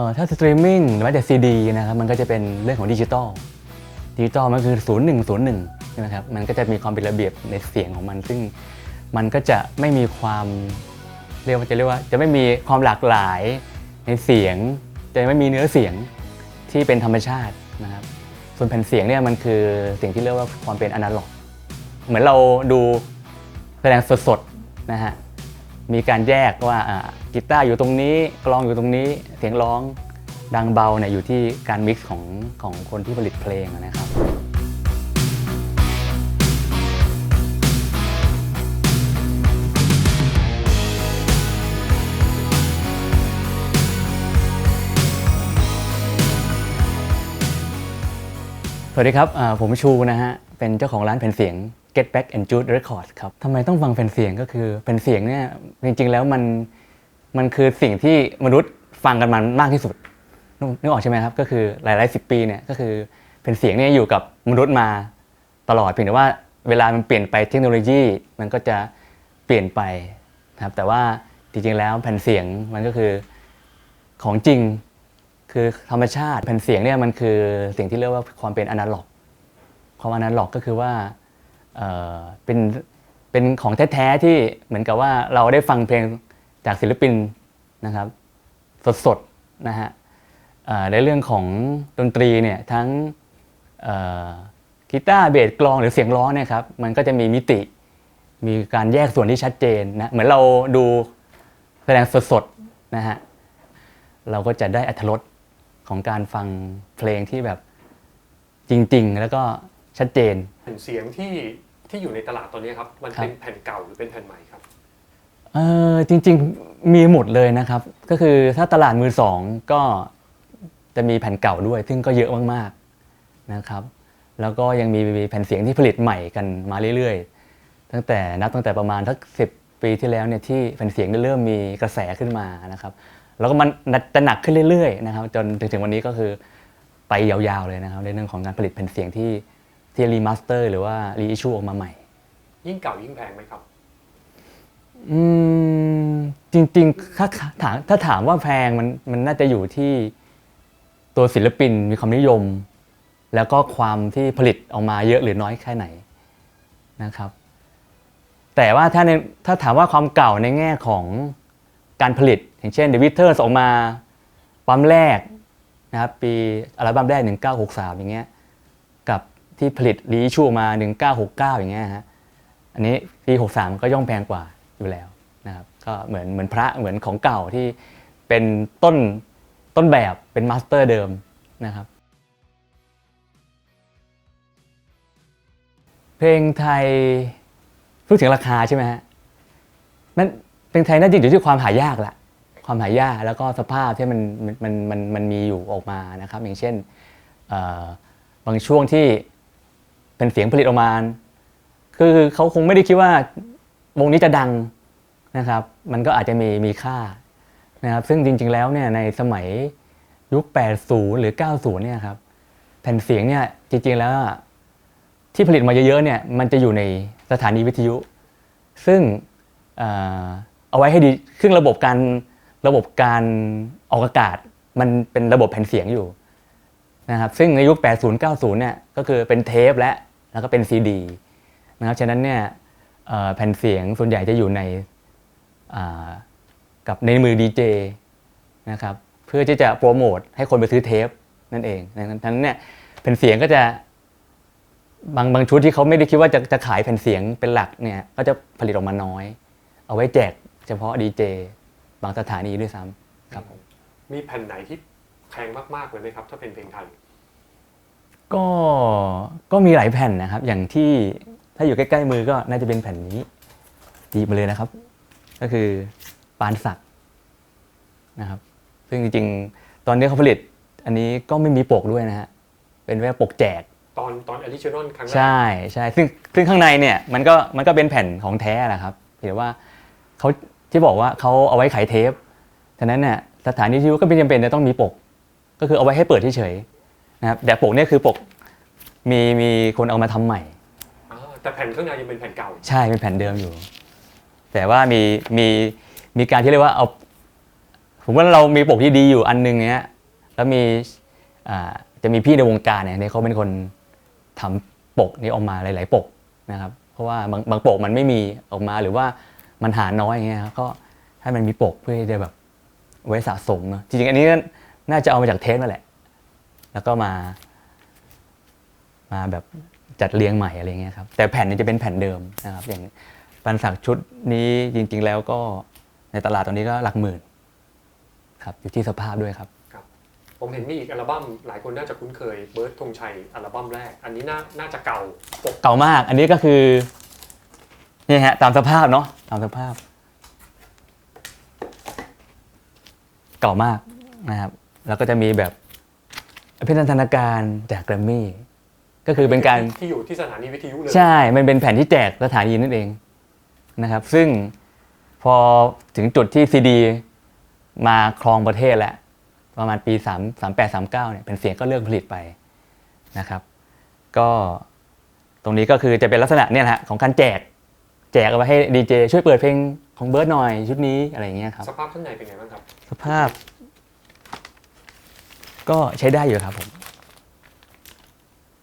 เอ่อถ้าสตรีมมิ่งหรือแม้แต่ซีดีนะครับมันก็จะเป็นเรื่องของดิจิตอลดิจิตอลมันคือ 0101ใช่ไหมครับมันก็จะมีความเป็นระเบียบในเสียงของมัน ซึ่งมันก็จะไม่มีความเรียกว่าจะเรียกว่าจะไม่มีความหลากหลายในเสียง จะไม่มีเนื้อเสียงที่เป็นธรรมชาตินะครับส่วนแผ่นเสียงเนี่ยมันคือสิ่งที่เรียกว่าความเป็นอนาล็อก เหมือนเราดูแสดงสดๆนะฮะ มีการแยกว่ากีตาร์อยู่ตรงนี้กลองอยู่ตรงนี้เสียงร้องดังเบาเนี่ยอยู่ที่การมิกซ์ของของคนที่ผลิตเพลงนะครับสวัสดีครับผมชูนะฮะ เป็นเจ้าของร้านแผ่นเสียง Get Back and Jude Records ครับทำไมต้องฟังแผ่นเสียงก็คือแผ่นเสียงเนี่ยจริง ๆ แล้วมันมันคือสิ่งที่มนุษย์ฟังกันมามากที่สุดนึกออกใช่ไหมครับก็คือหลายๆสิบปีเนี่ยก็คือแผ่นเสียงเนี่ยอยู่กับมนุษย์มาตลอดเพียงแต่ว่าเวลามันเปลี่ยนไปเทคโนโลยีมันก็จะเปลี่ยนไปนะครับแต่ว่าจริงๆแล้วแผ่นเสียงมันก็คือของจริงคือธรรมชาติแผ่นเสียงเนี่ยมันคือสิ่งที่เรียกว่าความเป็นอนาล็อก ความอนาล็อกก็คือว่า เป็นเป็นของแท้ๆที่เหมือนกับว่าเราได้ฟังเพลงจากศิลปินนะครับสดๆนะฮะในเรื่องของดนตรีเนี่ยทั้งกีตาร์เบสกลองหรือเสียงร้องเนี่ยครับมันก็จะมีมิติมีการแยกส่วนที่ชัดเจนนะเหมือนเราดูแสดงสดๆนะฮะเราก็จะได้อัธรสของการฟังเพลงที่แบบจริง ๆ แล้วก็ชัดเจนเสียงที่ ที่อยู่ในตลาดตอนนี้ครับมันครับเป็นแผ่นเก่าหรือเป็นแผ่นใหม่ครับเออจริงๆมีหมดเลยนะครับ ก็คือถ้าตลาดมือสองก็จะมีแผ่นเก่าด้วย ซึ่งก็เยอะมากๆนะครับ แล้วก็ยังมีแผ่นเสียงที่ผลิตใหม่กันมาเรื่อยๆ ตั้งแต่นับตั้งแต่ประมาณสักสิปีที่แล้วเนี่ยที่แผ่นเสียงได้เริ่มมีกระแสขึ้นมานะครับ แล้วก็มันจะหนักขึ้นเรื่อยๆนะครับ จนถึงวันนี้ก็คือไปยาวๆเลยนะครับในเรื่องของการผลิตแผ่นเสียงที่ ที่รีมาสเตอร์หรือว่ารีอิชูออกมาใหม่ ยิ่งเก่ายิ่งแพงไหมครับ อืมจริงๆถ้าถามถ้าถามว่าแพงมันมันน่าจะอยู่ที่ตัวศิลปินมีความนิยม แล้วก็ความที่ผลิตออกมาเยอะหรือน้อยแค่ไหนนะครับ แต่ว่าถ้าในถ้าถามว่าความเก่าในแง่ของการผลิต อย่างเช่น The Beatles ออกมาปั๊มแรกนะครับปีอัลบั้มแรก 1963 อย่างเงี้ยกับ ที่ผลิตรีชูมา 1969 อย่างเงี้ยฮะอันนี้ปี63 ก็ย่อมแพงกว่าอยู่แล้วนะครับก็เหมือนเหมือนพระเหมือนของเก่าที่เป็นต้นต้นแบบเป็นมาสเตอร์เดิมนะครับ เพลงไทยพูดถึงราคาใช่ไหมฮะนั่นเพลงไทยน่าจะอยู่ที่ความหายากแหละความหายากแล้วก็สภาพที่มันมันมันมันมีอยู่ออกมานะครับ อย่างเช่นบางช่วงที่ เป็นเสียงผลิตออกมา คือเขาคงไม่ได้คิดว่าวงนี้จะดังนะครับ มันก็อาจจะมีมีค่านะครับ ซึ่งจริง ๆ แล้วเนี่ยในสมัยยุค 80 หรือ 90 เนี่ยครับแผ่นเสียงเนี่ยจริง ๆ แล้วที่ผลิตมาเยอะๆเนี่ยมันจะอยู่ในสถานีวิทยุ ซึ่งเอเอาไว้ให้ดีซึ่งระบบการระบบการออกอากาศ มันเป็นระบบแผ่นเสียงอยู่นะครับซึ่งในยุค 80 90 เนี่ยก็คือเป็นเทปและ แล้วก็เป็นซีดีนะครับฉะนั้นเนี่ยเอ่อแผ่นเสียงส่วนใหญ่จะอยู่ในอ่ากับในมือดีเจนะครับเพื่อที่จะโปรโมทให้คนไปซื้อเทปนั่นเองดังนั้นเนี่ยแผ่นเสียงก็จะบางบางชุดที่เขาไม่ได้คิดว่าจะจะขายแผ่นเสียงเป็นหลักเนี่ยก็จะผลิตออกมาน้อย เอาไว้แจกเฉพาะดีเจบางสถานีด้วยซ้ำครับผมมีแผ่นไหนที่แพงมากๆเลยไหมครับ ถ้าเป็นเพลงไทยก็ ก็มีหลายแผ่นนะครับ อย่างที่ถ้าอยู่ใกล้ๆมือก็น่าจะเป็นแผ่นนี้หยิบมาเลยนะครับ ก็คือปานสักนะครับ ซึ่งจริงๆ ตอนนี้เขาผลิต อันนี้ก็ไม่มีปกด้วยนะฮะเป็นแค่ปกแจกตอนตอนอลิชินอลครั้งแรกใช่ใช่ซึ่งซึ่งข้างในเนี่ยมันก็มันก็เป็นแผ่นของแท้แหละครับเห็นว่าเขาที่บอกว่าเขาเอาไว้ขายเทปฉะนั้นเนี่ยสถานีวิทยุก็ไม่จำเป็นจะต้องมีปก ก็คือเอาไว้ให้เปิดเฉยๆนะครับแต่ปกเนี่ยคือปก มีมีคนเอามาทำใหม่อ่าแต่แผ่นข้างในยังเป็นแผ่นเก่า ใช่เป็นแผ่นเดิมอยู่ แต่ว่ามีมีมีการที่เรียกว่าเอาผมว่าเรามีปกที่ดีอยู่อันหนึงเนี้ยแล้วมีอ่าจะมีพี่ในวงการเนี่ยเขาเป็นคนทำปกนี้ออกมาหลาย ๆ ปกนะครับ เพราะว่าบางบางปกมันไม่มีออกมาหรือว่ามันหาน้อยอย่างเงี้ยครับก็ให้มันมีปกเพื่อที่จะแบบไว้สะสมเนอะจริงๆอันนี้ก็น่าจะเอามาจากเทปนั่นแหละ แล้วก็มา มาแบบจัดเรียงใหม่อะไรเงี้ยครับแต่แผ่นนี้จะเป็นแผ่นเดิมนะครับอย่างปันสักชุดนี้จริง ๆ แล้วก็ในตลาดตอนนี้ก็หลักหมื่นครับอยู่ที่สภาพด้วยครับครับผมเห็นมีอีกอัลบั้มหลายคนน่าจะคุ้นเคยเบิร์ดธงชัยอัลบั้มแรก อันนี้น่าน่าจะเก่าปกเก่ามาก อันนี้ก็คือเนี่ยฮะตามสภาพเนาะตามสภาพ เก่ามากนะครับ แล้วก็จะมีแบบพิธีนาการจากแกรมมี่ ก็คือเป็นการที่อยู่ที่สถานีวิทยุเลยใช่ มันเป็นแผ่นที่แจกสถานีนั่นเองนะครับ ซึ่งพอถึงจุดที่ซีดีมาครองประเทศแล้วประมาณปี 3 3 8 3 9เนี่ยเป็นเสียงก็เลิกผลิตไปนะครับ ก็ตรงนี้ก็คือจะเป็นลักษณะเนี่ยนะฮะของการแจก แจกเอาไว้ให้ดีเจช่วยเปิดเพลงของเบิร์ดหน่อยชุดนี้อะไรอย่างเงี้ยครับสภาพข้างในเป็นไงบ้างครับ สภาพ ก็ใช้ได้อยู่ครับผม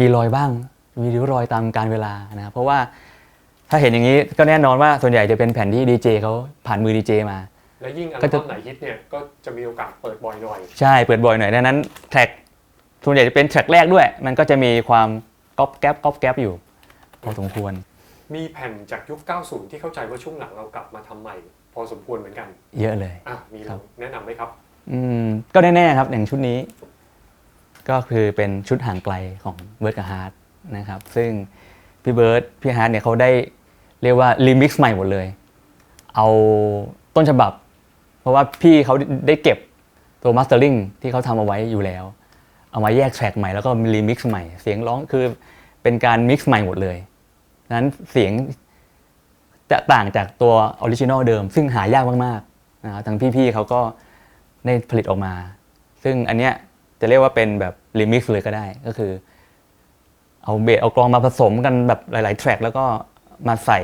มีรอยบ้าง มีริ้วรอยตามการเวลานะครับเพราะว่าถ้าเห็นอย่างนี้ก็แน่นอนว่าส่วนใหญ่จะเป็นแผ่นที่ดีเจเขาผ่านมือดีเจมา และยิ่งอัลก็จะบั้มไหนฮิตเนี่ยก็จะมีโอกาสเปิดบ่อยหน่อย ใช่เปิดบ่อยหน่อยดังนั้นแทร็กส่วนใหญ่จะเป็นแทร็กแรกด้วย มันก็จะมีความก๊อปแก๊ปก๊อปแก๊ปอยู่พอสมควร มีแผ่นจากยุค 90 ที่เข้าใจว่าช่วงหลังเรากลับมาทำใหม่ พอสมควรเหมือนกัน เยอะเลยอะมีครับแนะนำไหมครับ อืมก็แน่ๆครับอย่างชุดนี้ ก็คือเป็นชุดห่างไกลของเบิร์ดกับฮาร์ดนะครับ ซึ่งพี่เบิร์ดพี่ฮาร์ดเนี่ยเขาได้เรียกว่ารีมิกซ์ใหม่หมดเลย เอาต้นฉบับ เพราะว่าพี่เขาได้เก็บตัวมาสเตอร์ลิงที่เขาทำเอาไว้อยู่แล้ว เอามาแยกแทร็กใหม่แล้วก็รีมิกซ์ใหม่ เสียงร้องคือเป็นการมิกซ์ใหม่หมดเลยนั้นเสียงจะต่างจากตัวออริจินอลเดิม ซึ่งหายากมากๆนะครับทางพี่ๆเขาก็ได้ผลิตออกมา ซึ่งอันเนี้ย จะเรียกว่าเป็นแบบรีมิกซ์เลยก็ได้ ก็คือ เอาเบสเอากลองมาผสมกันแบบหลาย ๆ แทร็กแล้วก็มาใส่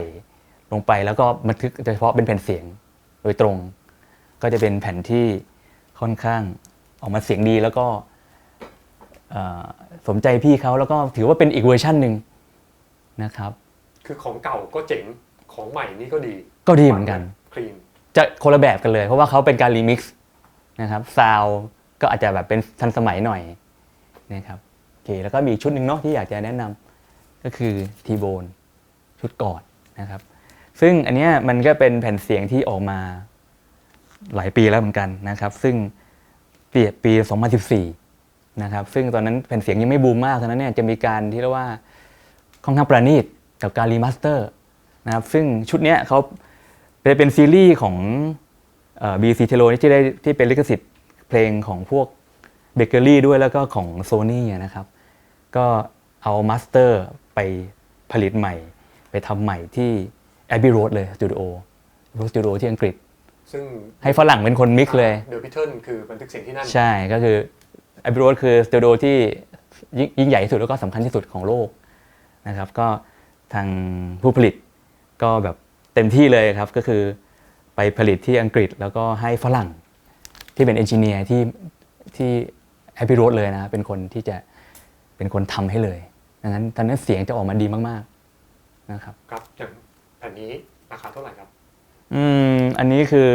ลงไปแล้วก็บันทึกโดยเฉพาะเป็นแผ่นเสียงโดยตรง ก็จะเป็นแผ่นที่ค่อนข้างออกมาเสียงดีแล้วก็เอ่อสมใจพี่เขาแล้วก็ถือว่าเป็นอีกเวอร์ชันหนึ่งนะครับ คือของเก่าก็เจ๋งของใหม่นี่ก็ดีก็ดีเหมือนกันคลีนจะคนละแบบกันเลย เพราะว่าเขาเป็นการรีมิกซ์นะครับซาว ก็อาจจะแบบเป็นทันสมัยหน่อยนะครับโอเคแล้วก็มีชุดหนึ่งเนาะที่อยากจะแนะนำก็คือทีโบนชุดกอดนะครับ ซึ่งอันเนี้ยมันก็เป็นแผ่นเสียงที่ออกมาหลายปีแล้วเหมือนกันนะครับ ซึ่งปีปี 2014 นะครับ ซึ่งตอนนั้นแผ่นเสียงยังไม่บูมมากตอนนั้นเนี่ยจะมีการที่เรียกว่าค่อนข้างประณีตกับการรีมาสเตอร์นะครับซึ่งชุดเนี้ยเขาเป็นเป็นซีรีส์ของบีซีเทโลที่ได้ที่เป็นลิขสิทธิ์ เพลงของพวกเบเกอรี่ด้วยแล้วก็ของโซนี่นะครับ ก็เอามาสเตอร์ไปผลิตใหม่ ไปทำใหม่ที่แอบ y ี o โรดเลยสตูดิโอสตูดิโอที่อังกฤษ ซึ่งให้ฝรั่งเป็นคนมิกซ์เลยเดอะพิทเทิลคือบันทึกเสียงที่นั่น ใช่ก็คือแอบ y ี o โรดคือสตูดิโอที่ยิ่งยิ่งใหญ่ที่สุดแล้วก็สำคัญที่สุดของโลกนะครับ ก็ทางผู้ผลิตก็แบบเต็มที่เลยครับก็คือไปผลิตที่อังกฤษแล้วก็ให้ฝรั่ง ที่เป็นเอนจิเนียร์ที่ที่แอ b ี y โรดเลยนะเป็นคนที่จะเป็นคนทำให้เลยดังนั้นตอนนั้นเสียงจะออกมาดีมากๆนะครับครับอย่างแผ่นนี้ราคาเท่าไหร่ครับ อืมอันนี้คือ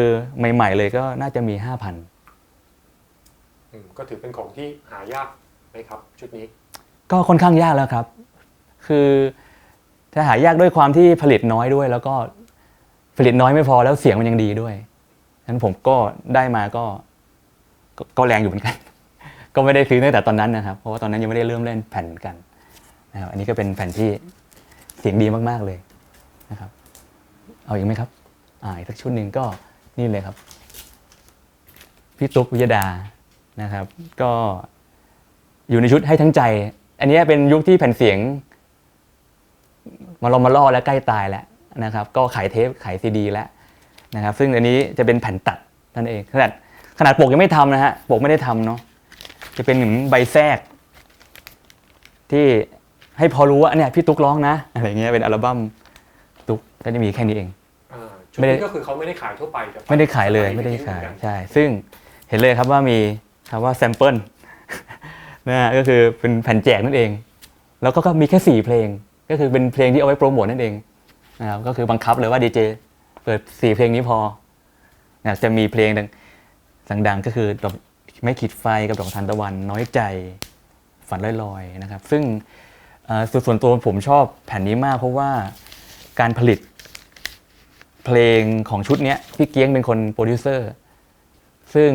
ใหม่ ๆ เลยก็น่าจะมี5,000อืมก็ถือเป็นของที่หายากไหมครับ ชุดนี้ ก็ค่อนข้างยากแล้วครับ คือถ้าหายากด้วยความที่ผลิตน้อยด้วย แล้วก็ผลิตน้อยไม่พอแล้วเสียงมันยังดีด้วย ฉะนั้นผมก็ได้มาก็ก็แรงอยู่เหมือนกัน ก็ไม่ได้ซื้อตั้งแต่ตอนนั้นนะครับ เพราะว่าตอนนั้นยังไม่ได้เริ่มเล่นแผ่นกันนะครับอันนี้ก็เป็นแผ่นที่เสียงดีมากๆเลยนะครับ เอาอีกไหมครับอ่าอีกสักชุดหนึ่งก็นี่เลยครับ พี่ตุ๊กวิยดานะครับ ก็อยู่ในชุดให้ทั้งใจ อันนี้เป็นยุคที่แผ่นเสียง มาลอมาล่อและใกล้ตายแล้วนะครับ ก็ขายเทปขายซีดี แล้ว นะครับซึ่งอันนี้จะเป็นแผ่นตัดนั่นเองขนาดขนาดปกยังไม่ทำนะฮะปกไม่ได้ทำเนาะจะเป็นเหมือนใบแทรก ที่ให้พอรู้ว่าเนี่ยพี่ตุ๊กร้องนะอะไรเงี้ยเป็นอัลบั้มตุ๊กก็จะมีแค่นี้เอง อ่าชุดไม่ได้ นี้ก็คือเขาไม่ได้ขายทั่วไปแต่ไม่ได้ขายเลยขไม่ได้ขายเหมือนกันใช่ ซึ่งเห็นเลยครับว่ามีคำว่าแซมเปิล นะฮะก็คือเป็นแผ่นแจกนั่นเอง แล้วก็ก็มีแค่สี่เพลง ก็คือเป็นเพลงที่เอาไว้โปรโมทนั่นเองนะครับก็คือบังคับเลยว่าดีเจ เปิดสี่เพลงนี้พอนะจะมีเพลงดังดังๆก็คือดอกไม่ขีดไฟกับดอกทานตะวัน น้อยใจฝันลอยๆนะครับ ซึ่งเอ่อส่วนส่วนตัวผมชอบแผ่นนี้มาก เพราะว่าการผลิตเพลงของชุดเนี้ยพี่เกียงเป็นคนโปรดิวเซอร์ ซึ่ง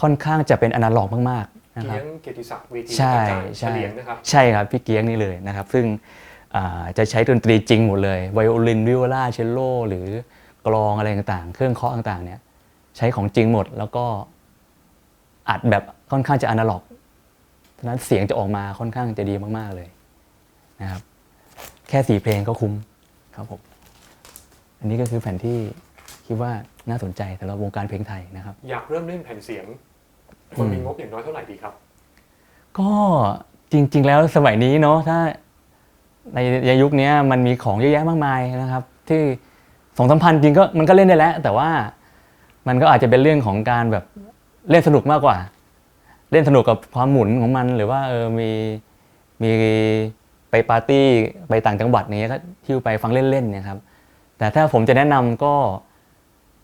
ค่อนข้างจะเป็นอนาล็อกมากๆนะครับเลี้ยงเกียรติศักดิ์เวทีใช่อาจารย์เฉใช่ลียงนะครับใช่ครับพี่เกียงนี่เลยนะครับ ซึ่งอ่าจะใช้ดนตรีจริงหมดเลยไวโอลินวิโอลาเชลโลหรือ กลองอะไรต่างๆ เครื่องเคาะต่างๆ เนี่ย ใช้ของจริงหมดแล้วก็อัดแบบค่อนข้างจะอนาล็อกฉะนั้นเสียงจะออกมาค่อนข้างจะดีมากๆเลยนะครับ แค่สี่เพลงก็คุ้มครับผมอันนี้ก็คือแผ่นที่คิดว่าน่าสนใจสำหรับวงการเพลงไทยนะครับ อยากเริ่มเล่นแผ่นเสียงคนมีงบอย่างน้อยเท่าไหร่ดีครับ ก็จริง ๆ แล้วสมัยนี้เนาะถ้าในในยุคเนี้ยมันมีของเยอะแยะมากมายนะครับ ที่ สองสามพันจริงก็มันก็เล่นได้แล้ว แต่ว่ามันก็อาจจะเป็นเรื่องของการแบบเล่นสนุกมากกว่า เล่นสนุกกับความหมุนของมัน หรือว่าเออมีมีไปปาร์ตี้ไปต่างจังหวัดเนี้ยก็ทิวไปฟังเล่นๆเนี่ยครับ แต่ถ้าผมจะแนะนำก็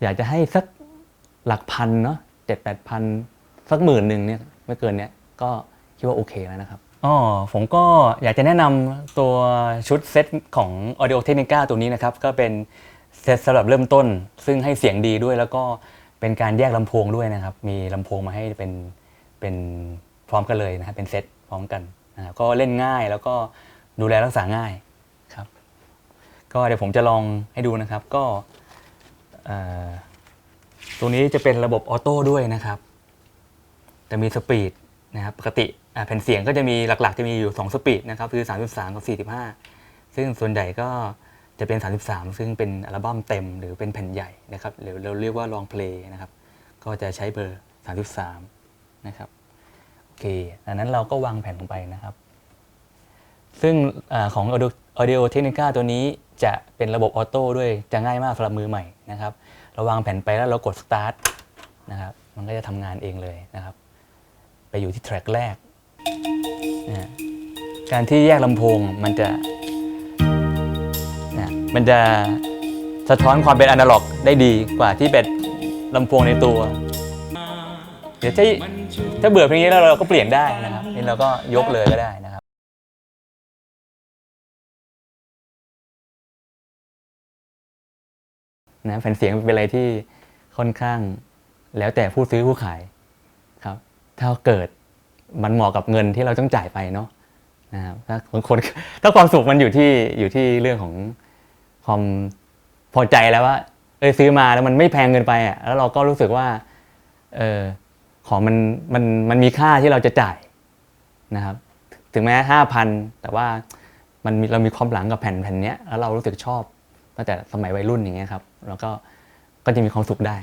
อยากจะให้สักหลักพันเนาะเจ็ดแปดพันสักหมื่นหนึ่งเนี่ยไม่เกินเนี้ยก็คิดว่าโอเคแล้วนะครับอ๋อผมก็อยากจะแนะนำตัวชุดเซตของ Audio Technica ตัวนี้นะครับ ก็เป็น เซตสำหรับเริ่มต้น ซึ่งให้เสียงดีด้วยแล้วก็เป็นการแยกลำโพงด้วยนะครับ มีลำโพงมาให้เป็นเป็นพร้อมกันเลยนะครับเป็นเซตพร้อมกันนะครับก็เล่นง่ายแล้วก็ดูแลรักษาง่ายครับ ก็เดี๋ยวผมจะลองให้ดูนะครับ ก็เอ่อตัวนี้จะเป็นระบบออโต้ด้วยนะครับจะมีสปีดนะครับปกติแผ่นเสียงก็จะมีหลักๆ จะมีอยู่ 2 สปีดนะครับคือ 33 กับ 45 ซึ่งส่วนใหญ่ก็ จะเป็น 33 ซึ่งเป็นอัลบั้มเต็มหรือเป็นแผ่นใหญ่นะครับหรือเราเรียกว่าลองเพลงนะครับ ก็จะใช้เบอร์ 33 นะครับโอเคดังนั้นเราก็วางแผ่นลงไปนะครับ ซึ่งอของ Audio Technica ตัวนี้จะเป็นระบบออโต้ด้วยจะง่ายมากสำหรับมือใหม่นะครับเราวางแผ่นไปแล้วเรากด start นะครับมันก็จะทำงานเองเลยนะครับ ไปอยู่ที่แทร็กแรกนะการที่แยกลำโพงมันจะ มันจะสะท้อนความเป็นอนาล็อกได้ดีกว่าที่เป็นลำโพงในตัว เดี๋ยวถ้าถ้าเบื่อเพลงนี้แล้วเราก็เปลี่ยนได้นะครับนี่เราก็ยกเลยก็ได้นะครับนะแผ่นเสียงเป็นอะไรที่ค่อนข้างแล้วแต่ผู้ซื้อผู้ขายครับถ้าเกิดมันเหมาะกับเงินที่เราต้องจ่ายไปเนาะนะครับถ้าคนถ้าความสุขมันอยู่ที่อยู่ที่เรื่องของ ความพอใจแล้วว่าเออซื้อมาแล้วมันไม่แพงเกินไปอะแล้วเราก็รู้สึกว่าเออของมันมันมันมีค่าที่เราจะจ่ายนะครับ ถึงแม้ห้าพันแต่ว่ามันมเรามีความหลังกับแผ่นแผ่นเนี้ยแล้วเรารู้สึกชอบตั้งแต่สมัยวัยรุ่นอย่างเงี้ยครับแล้วก็ก็จะมีความสุขได้